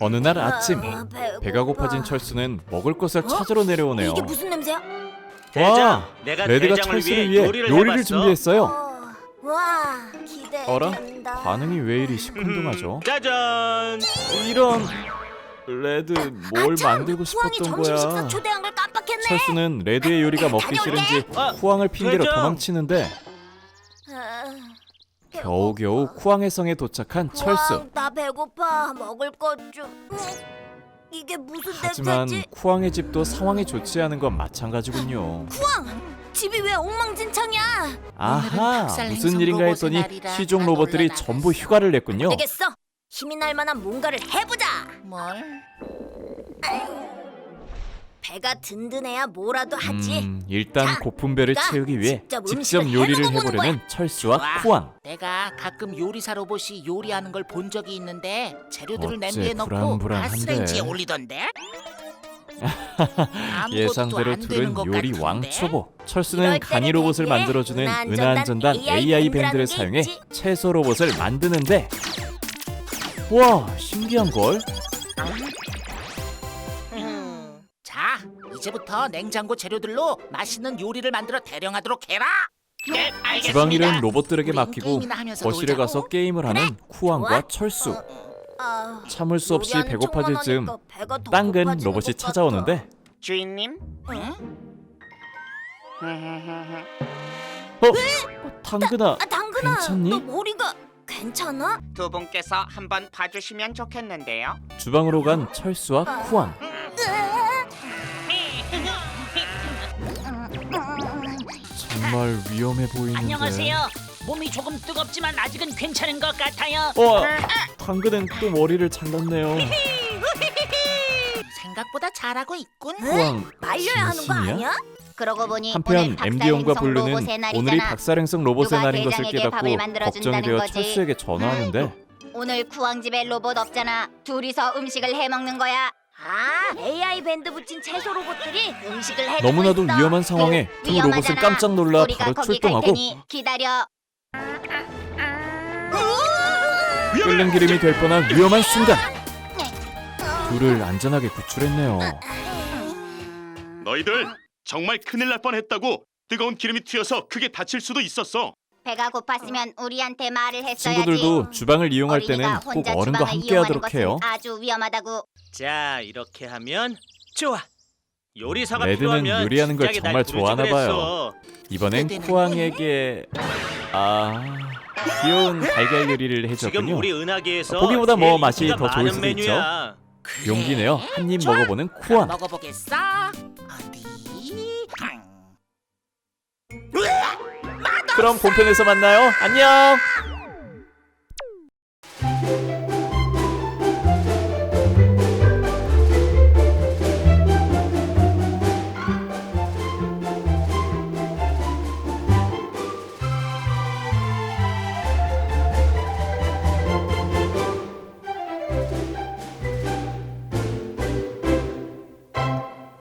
어느 날 아침 아, 배고파. 배가 고파진 철수는 먹을 것을 찾으러 내려오네요. 이게 무슨 냄새야? 와, 내가 레드가 대장을 철수를 위해 요리를 요리를 해봤어. 준비했어요. 어, 와 기대된다. 어라? 반응이 왜 이리 시큰둥하죠? 짜잔. 이런 레드 뭘 아, 참, 만들고 후왕이 싶었던 점심 식사 거야? 초대한 걸 깜빡했네. 철수는 레드의 요리가 먹기. 싫은지 아, 쿠왕을 핑계로. 도망치는데 아, 겨우겨우 쿠왕의 성에 도착한 철수. 나 배고파. 먹을 것 좀. 음, 이게 무슨 하지만 냄새지? 쿠왕의 집도 상황이 좋지 않은 건 마찬가지군요. 후왕, 집이 왜 엉망진창이야? 아하, 무슨 행성 일인가 로봇의 했더니 날이라 시종 다 로봇들이. 전부 휴가를 냈군요. 되겠어. 힘이 날 만한 뭔가를 해보자. 뭘? 배가 든든해야 뭐라도 하지. 음, 일단 자, 고픈 배를 우리가 채우기 위해 직접 직접 음식을 요리를 해먹어 보는 해보려는 철수와 좋아. 쿠왕. 내가 가끔 요리사 로봇이 요리하는 걸 본 적이 있는데 재료들을 어째 냄비에 넣고 불안불안한데. 가스레인지에 올리던데. 아무것도 예상대로 안 되는 둘은 것 요리 같은데? 왕초보. 이럴 철수는 간이 로봇을 만들어주는 은하한 은하한 전단 전단 AI AI 밴드를 밴드라는 게 사용해 있지. 채소 로봇을 만드는데 와 신기한 걸. 이제부터 냉장고 재료들로 맛있는 요리를 만들어 대령하도록 해라. 네, 알겠습니다. 주방일은 로봇들에게 우린 맡기고 게임이나 하면서 거실에 놀자고. 가서 게임을 하는 쿠왕과 좋아. 철수. 아, 참을 수 없이 배고파질 즈음 고파지는 로봇이 것 찾아오는데 주인님. 어? 당근아. 아, 당근아, 괜찮니? 너 머리가 괜찮아? 두 분께서 한번 봐주시면 좋겠는데요. 주방으로 간 철수와 쿠왕. 정말 위험해 보이는데. 안녕하세요. 몸이 조금 뜨겁지만 아직은 괜찮은 것 같아요. 어, 당근은 또 머리를 잘랐네요. 생각보다 잘하고 있군. 쿠왕 말려야 하는 거 진심이야? 아니야? 그러고 보니 한편 박사행성 블루는. 오늘이 박사행성 로봇의 누가 날인 것을 대장에게 깨닫고 만들어준다는 걱정이 되어 거지? 철수에게 전화하는데 오늘 쿠왕집에 로봇 없잖아. 둘이서 음식을 해 먹는 거야. 아, AI 밴드 붙인 채소 로봇들이 음식을 해. 너무나도 위험한 상황에 두 로봇은 위험하잖아. 깜짝 놀라 바로 출동하고 기다려. 끓는 기름이 될 뻔한 위험한 순간 둘을 안전하게 구출했네요. 너희들 정말 큰일 날 뻔했다고. 뜨거운 기름이 튀어서 크게 다칠 수도 있었어. 배가 고팠으면 우리한테 말을 했어야지. 친구들도 주방을 이용할 때는 꼭 어른과 함께 하도록 해요. 아주 위험하다고. 자 이렇게 하면 좋아. 요리사가 레드는 필요하면 요리하는 걸 진작에 정말 부르지 좋아하나 그랬어. 이번엔 쿠왕에게 아 귀여운 달걀 요리를 지금 해줬군요. 우리 은하계에서 보기보다 뭐 제일 맛이 인기가 더 좋을 많은 수도 있죠. 메뉴야. 그래? 용기 내어 한 입. 먹어보는 쿠왕. 먹어보겠어. 어디? 음. 그럼 본편에서 만나요. 안녕.